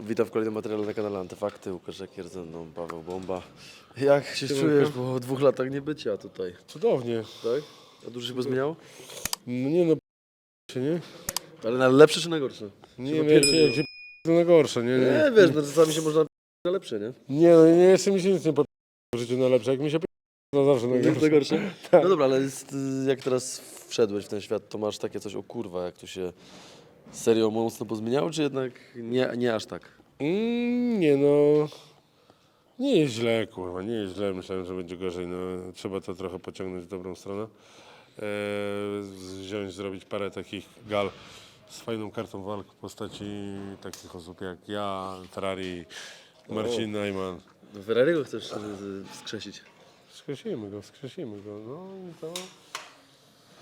Witam w kolejnym materiale na kanale Antyfakty. Łukasz Jakier ze mną, Paweł Bomba. Jak się Siemanko. czujesz po dwóch latach niebycia tutaj, Cudownie. tak? A dużo się pozmieniało? No nie no, się nie? Ale na lepsze czy na gorsze? Nie wiem, jak się, popierdoliło. jak się to na gorsze, nie? Nie, Nie, wiesz, no czasami się można na lepsze, nie? nie, no, nie jeszcze mi się nic nie po w życiu na lepsze, jak mi się to zawsze na Na gorsze. gorsze? Tak. No dobra, ale jest, y, jak teraz wszedłeś w ten świat, to masz takie coś, o kurwa, jak to się serio mocno pozmieniało, czy jednak nie, nie aż tak? Mm, nie no, nie jest źle, kurwa, nie jest źle, myślałem, że będzie gorzej, no trzeba to trochę pociągnąć w dobrą stronę. E, wziąć, zrobić parę takich gal z fajną kartą walk w postaci takich osób jak ja, Ferrari, Marcin Najman. Ferrariego chcesz y, y, wskrzesić? Skrzesimy go, skrzesimy go. No i to.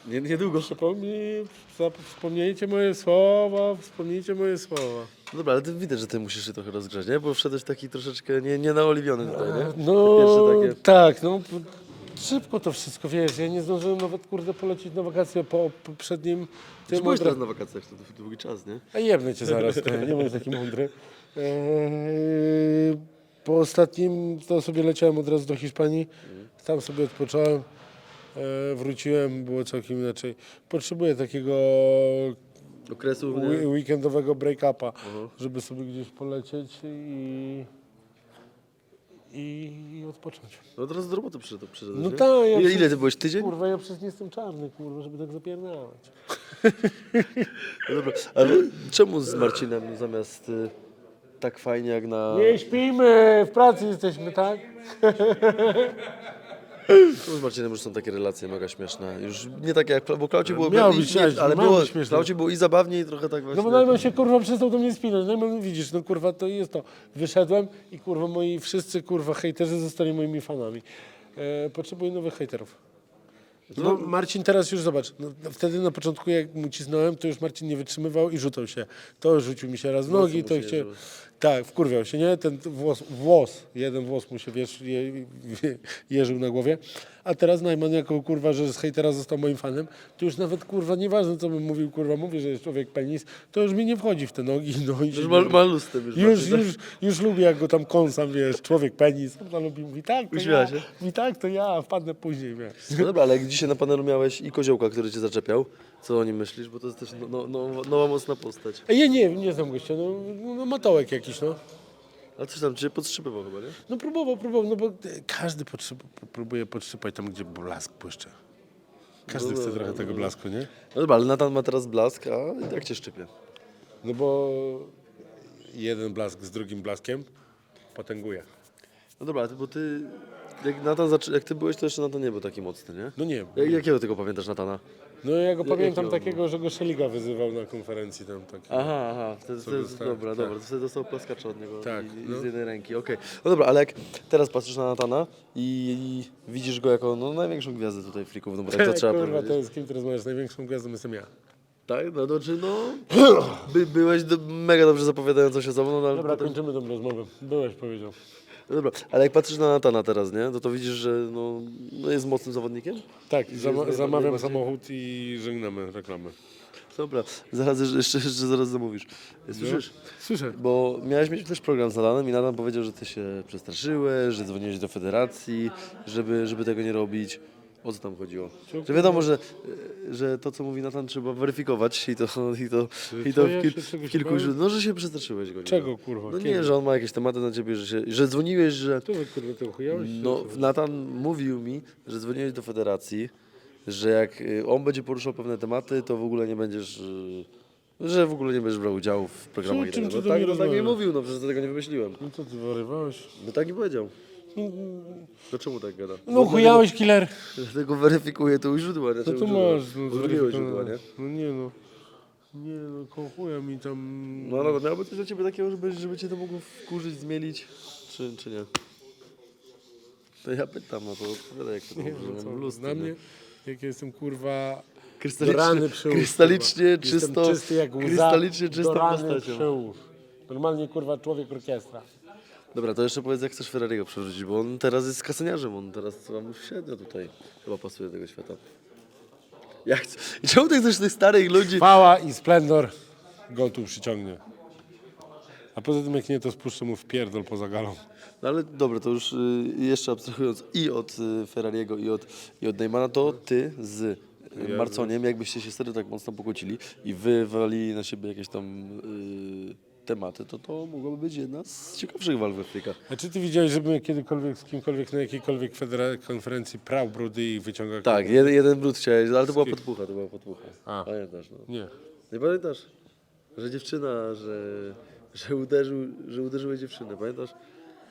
Nie, niedługo. Przypomnij, zap- wspomnijcie moje słowa, wspomnijcie moje słowa. No dobra, ale ty widać, że ty musisz się trochę rozgrzać, nie? Bo wszedłś taki troszeczkę nie, nie naoliwiony tutaj, nie? No Pierwsze takie- tak, no p- szybko to wszystko, wiesz, ja nie zdążyłem nawet kurde polecieć na wakacje po poprzednim Ty byłeś teraz ra- na wakacjach, to długi czas, nie? A jebnę cię zaraz, ty, nie bądź taki mądry. Eee, po ostatnim to sobie leciałem od razu do Hiszpanii, tam sobie odpocząłem, wróciłem, było całkiem inaczej. Potrzebuję takiego Okresu, nie? weekendowego break-upa, żeby sobie gdzieś polecieć i, i, i odpocząć. No teraz do roboty przyszedł, przyszedłeś, No nie? tak, ja Ile, ile ty byłeś, tydzień? Kurwa, ja przez nie jestem czarny, kurwa, żeby tak zapierdalać. No dobra, ale czemu z Marcinem zamiast y, tak fajnie jak na... Nie śpimy, w pracy jesteśmy, tak? Czemu z Marcinem już są takie relacje mega śmieszne? Już nie takie jak, bo Klaucie było... Miało być nie, ale miało było, być śmieszne. Klaucie było i zabawnie i trochę tak właśnie... No bo Najman się kurwa przestał do mnie spinać. Najman widzisz, no kurwa to jest to. Wyszedłem i kurwa moi wszyscy kurwa hejterzy zostali moimi fanami. E, potrzebuję nowych hejterów. No, Marcin teraz już zobacz, no, no, wtedy na początku jak mu cisnąłem, to już Marcin nie wytrzymywał i rzucał się. To rzucił mi się raz w nogi, to się. Tak, wkurwiał się, nie? Ten włos, włos, jeden włos mu się wiesz, je, je, jeżył na głowie. A teraz Najman jako kurwa, że z hejtera został moim fanem, to już nawet kurwa nieważne co bym mówił, kurwa mówi, że jest człowiek penis, to już mi nie wchodzi w te nogi. No i Już ma, ma luz z tym już. już, Marcin, już, już lubię, jak go tam kąsam, wiesz, człowiek penis. Ona lubi, mówi tak, to ja. się. Mówi tak, to ja, wpadnę później, wiesz. No dobra, ale jak dzisiaj na panelu miałeś i Koziołka, który cię zaczepiał, co o nim myślisz? Bo to jest też no, no, no, nowa mocna postać. Ej, Ja nie, nie znam gościa, no, no matołek jakiś, no. A coś tam cię podstrzypywał chyba, nie? No próbował, próbował, no bo każdy potrzeb, próbuje podszczypać tam, gdzie blask błyszczy. Każdy No, chce no, trochę no, tego no. blasku, nie? No dobra, ale Natan ma teraz blask, a jak cię szczypie? No bo jeden blask z drugim blaskiem potęguje. No dobra, ty- bo ty... Jak, Natan zaczy... jak ty byłeś, to jeszcze Natan nie był taki mocny, nie? No nie, Jak, jakiego tego pamiętasz Natana? no ja go pamiętam jakiego? takiego, że go Szeliga wyzywał na konferencji tam taki. Aha, aha, wtedy, wtedy, dostałem, dobra, tak. dobra, to wtedy dostał plaskacza od niego Tak, i, no. z jednej ręki, okej. No dobra, ale jak teraz patrzysz na Natana i, i widzisz go jako no, największą gwiazdę tutaj frików, no bo tak to trzeba Kurwa, powiedzieć. jest kim ty rozmawiasz, największą gwiazdą jestem ja. Tak, no to czy no... By, byłeś do, mega dobrze zapowiadającą się sobą, no ale Dobra, kończymy tą rozmowę. Byłeś, powiedział. No dobra, ale jak patrzysz na Natana teraz, nie, to to widzisz, że no, no jest mocnym zawodnikiem? Tak, Gdzie zama- jest zamawiam najbardziej- samochód i żegnamy reklamę. Dobra, zaraz jeszcze, jeszcze, jeszcze zaraz zamówisz. Słyszysz? Słyszę. Bo miałeś mieć też program z Natanem i Natan powiedział, że ty się przestraszyłeś, że dzwoniłeś do federacji, żeby, żeby tego nie robić. O co tam chodziło? Że wiadomo, że, że to, co mówi Natan, trzeba weryfikować i to, i to, i to w, kil, w kilku źródłach. No, że się przestraszyłeś go. nie? Czego, kurwa? No Kiedy? nie, że on ma jakieś tematy na ciebie, że, się, że dzwoniłeś, że... Tu wy kurwa to chujałeś? No, Natan mówił mi, że dzwoniłeś do federacji, że jak y, on będzie poruszał pewne tematy, to w ogóle nie będziesz... y, Że w ogóle nie będziesz brał udziału w programach. Czym ty no, do tak, mnie no tak mi rozmawiasz? mówił, no przecież tego nie wymyśliłem. No co ty wyrywałeś? No tak mi powiedział. No czemu tak gada? No chujałeś, killer. Dlatego weryfikuję to u źródła. No to masz. No, drugiego źródła, nie? No nie no. Nie no, kochuja mi tam... No ale miałby coś do ciebie takiego, żeby, żeby cię to mogło wkurzyć, zmielić, czy, czy nie? To ja pytam, no to odpowiadaj, jak to Nie, no co, Dla mnie, jak ja jestem kurwa Krystalicznie, dorany przyłóż. krystalicznie kurwa. czysto, Jestem czysty jak łza, krystalicznie czystą dorany postacią. przyłóż. Normalnie kurwa człowiek orkiestra. Dobra, to jeszcze powiedz, jak chcesz Ferrariego przewrócić, bo on teraz jest kasaniarzem, on teraz wam średnio tutaj chyba pasuje do tego świata. Jak, I czemu ty chcesz tych starych ludzi? Chwała i splendor go tu przyciągnie. A poza tym jak nie, to spuszczę mu w pierdol poza galą. No ale dobra, to już y, jeszcze abstrahując i od y, Ferrariego i od, i od Neymana, to ty z y, Marconiem, jakbyście się wtedy tak mocno pokłócili i wywalili na siebie jakieś tam tematy, to to mogłaby być jedna z ciekawszych walk w Afryka. A czy ty widziałeś, żebym kiedykolwiek z kimkolwiek na jakiejkolwiek federa- konferencji prał brudy i wyciągał... Tak, jeden, jeden brud chciałeś, ale to była podpucha, to była podpucha. A. Pamiętasz, no. Nie. Nie pamiętasz? Że dziewczyna, że, że, uderzył, że uderzyłeś dziewczynę, pamiętasz?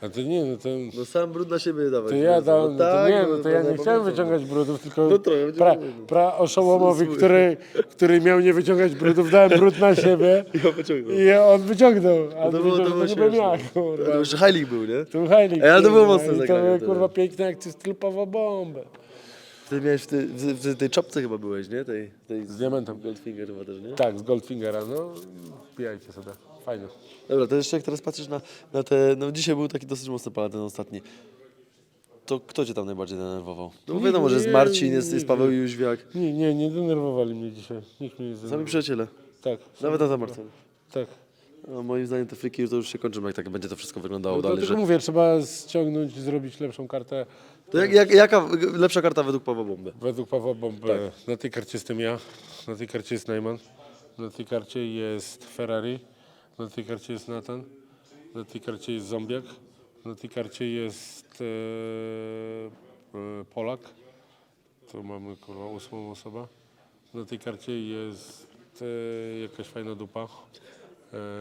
A to nie, no to... No sam brud na siebie dawać. To ja dałem, no to tak, nie, no to ja nie chciałem wyciągać brudów, tylko No trochę będzie pra, pra oszołomowi, który, który miał nie wyciągać brudów, dałem brud na siebie Ja pociągnął. i on wyciągnął, a No to to, było- to, to to było nie byłem ja, kurwa. To jeszcze Heilig był, nie? Tu Heilig, Ej, ale to było mocne i to zagranie było, kurwa piękne jak sklepowa bombę. Ty miałeś w, ty, w, w tej czapce chyba byłeś, nie? Tej, tej Z diamentem. Goldfinger chyba też, nie? Tak, z Goldfingera, no wbijajcie sobie, fajnie. Dobra, to jeszcze jak teraz patrzysz na, na te... No dzisiaj był taki dosyć mocny palet ten ostatni. To kto cię tam najbardziej denerwował? No bo wiadomo, że jest nie, Marcin, jest, jest Paweł Jóźwiak. Nie, nie, nie denerwowali mnie dzisiaj, nikt mnie nie Sami przyjaciele. Tak, Nawet na Marcin. tak. No, moim zdaniem te friki to już się kończą, jak tak będzie to wszystko wyglądało No, dalej. dlatego Że... mówię, trzeba ściągnąć, zrobić lepszą kartę. To jak, jak, jaka lepsza karta według Pawła Bomby? Według Pawła Bomby Tak. na tej karcie jestem ja, na tej karcie jest Najman, na tej karcie jest Ferrari, na tej karcie jest Nathan, na tej karcie jest Zombiak, na tej karcie jest e, e, Polak, tu mamy kurwa ósmą osobę, na tej karcie jest e, jakaś fajna dupa,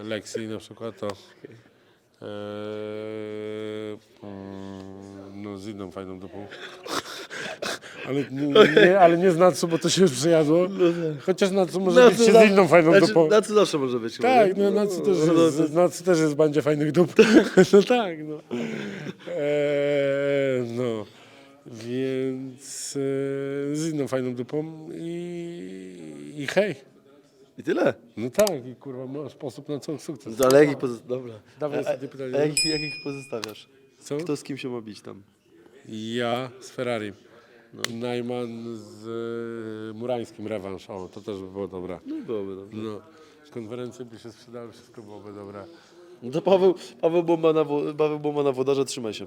Lexi na przykład, to e, mm, no z inną fajną dupą. Ale nie, nie, ale nie z Natsu, bo to się już przejadło. Chociaż Natsu może być się z inną fajną znaczy, dupą. Na co zawsze może być. Tak, nie? no Natsu też, no, jest, Natsu też jest bandzie fajnych dup. No tak, no. Eee, no. Więc e, z inną fajną dupą i, i hej. I tyle. No tak, i kurwa, ma sposób na cały sukces. No, ale jakich pozostawiasz? Dobra. Dawaj ostatnie a- pytanie. A jakich, jakich pozostawiasz? Co? Kto z kim się ma bić tam? Ja z Ferrari. Najman z e, Murańskim rewanż. O, to też by było dobre. No byłoby dobrze. No, konferencje by się sprzedały, wszystko byłoby dobre. No to Paweł, Paweł, Bomba na, wo- Paweł Bomba na wodarze, trzymaj się.